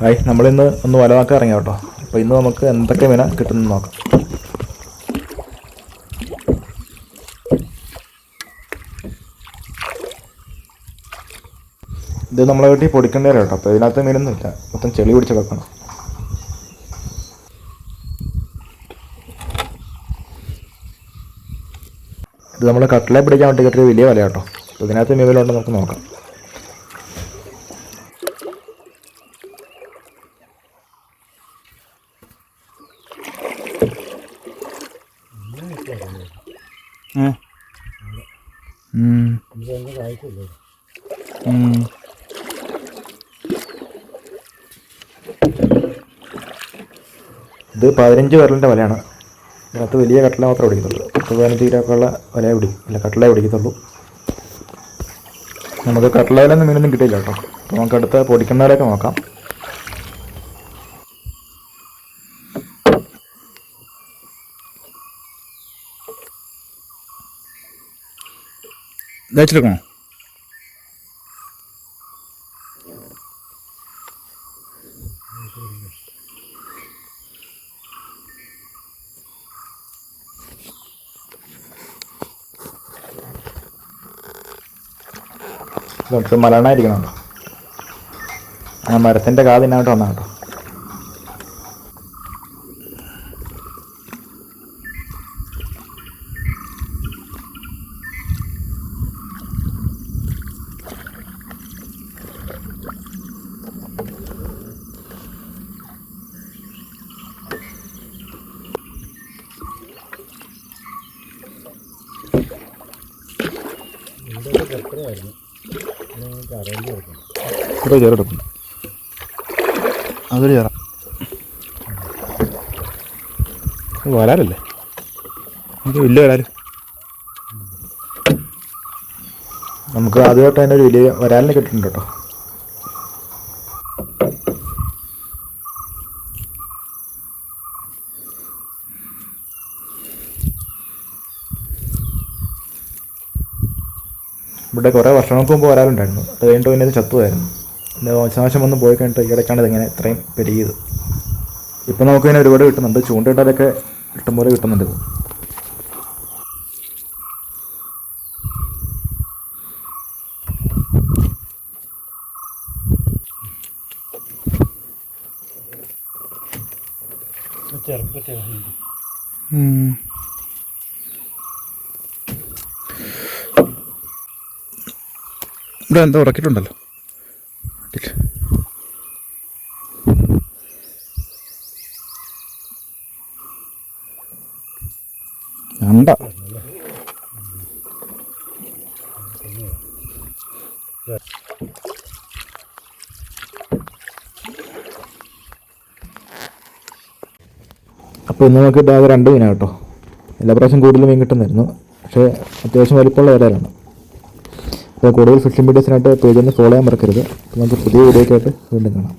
Hi നമ്മളിന്ന് ഒന്ന് വലവാക്കാൻ ഇറങ്ങി കേട്ടോ. അപ്പോൾ ഇന്ന് നമുക്ക് എന്തൊക്കെ മീന കിട്ടുന്നു നോക്കാം. ഇത് നമ്മളെ വീട്ടിൽ പൊടിക്കേണ്ട കേട്ടോ. അപ്പോൾ ഇതിനകത്ത് മീനൊന്നും ഇല്ല. മൊത്തം ചെളി പിടിച്ച് വെക്കണം. ഇത് നമ്മൾ കട്ടിലെ പിടിക്കാൻ വേണ്ടി കിട്ടിയ വലിയ വല കേട്ടോ ഇതിനകത്ത് മീൻ ഉണ്ടോ നമുക്ക് നോക്കാം. ഇത് പതിനഞ്ച് വിരലിന്റെ വലയാണ്. ഇതിനകത്ത് വലിയ കട്ടല മാത്രമേ പിടിക്കുന്നുള്ളൂ പത്ത് പതിനഞ്ച് കിലോക്കുള്ള വലയെ പിടിക്കും അല്ല കട്ടലേ പിടിക്കത്തുള്ളൂ. നമുക്ക് കട്ടലയിലൊന്നും മീനൊന്നും കിട്ടിയില്ല കേട്ടോ. നമുക്ക് അടുത്ത പൊടിക്കുന്നവരെയൊക്കെ നോക്കാം. കുറച്ച് മലണായിരിക്കണം ആ മരത്തിന്റെ കാതിനകത്ത് വന്നാ കേട്ടോ. ചേർക്കും അതൊരു ചേറ വരാലല്ലേ എനിക്ക് വലിയ വരാൽ നമുക്ക് ആദ്യമായിട്ട് തന്നെ ഒരു വലിയ വരാലിനെ കിട്ടുന്നുണ്ട് കേട്ടോ. ഇവിടെ കുറേ വർഷങ്ങൾക്ക് മുമ്പ് വരാറുണ്ടായിരുന്നു. അത് കഴിഞ്ഞിട്ട് പിന്നെ ഇത് ചത്തുമായിരുന്നു എന്റെ വംശനാശം വന്ന് പോയി കഴിഞ്ഞിട്ട് ഇടയ്ക്കാണ് ഇതിങ്ങനെ ഇത്രയും പെരുകിയത്. ഇപ്പം നമുക്ക് ഇതിനെ ഒരുപാട് കിട്ടുന്നുണ്ട്. ചൂണ്ടയിട്ടാലൊക്കെ ഇഷ്ടംപോലെ കിട്ടുന്നുണ്ട് ഇത് ഇവിടെ എന്താ ഉറക്കിയിട്ടുണ്ടല്ലോ. അപ്പൊ ഇന്ന് നമുക്ക് ഇതാകെ രണ്ട് മീനാണ് കേട്ടോ. എല്ലാ പ്രാവശ്യം കൂടുതൽ മീൻ കിട്ടുന്നായിരുന്നു പക്ഷേ അത്യാവശ്യം വലിപ്പമുള്ള വരാലാണ് അപ്പോൾ കൂടുതൽ ഫിഷിംഗ് വീഡിയോസിനായിട്ട് ഒന്ന് ഫോളോ ചെയ്യാൻ മറക്കരുത്. അപ്പോൾ നമുക്ക് പുതിയ വീഡിയോക്കായിട്ട് വീണ്ടും കാണാം.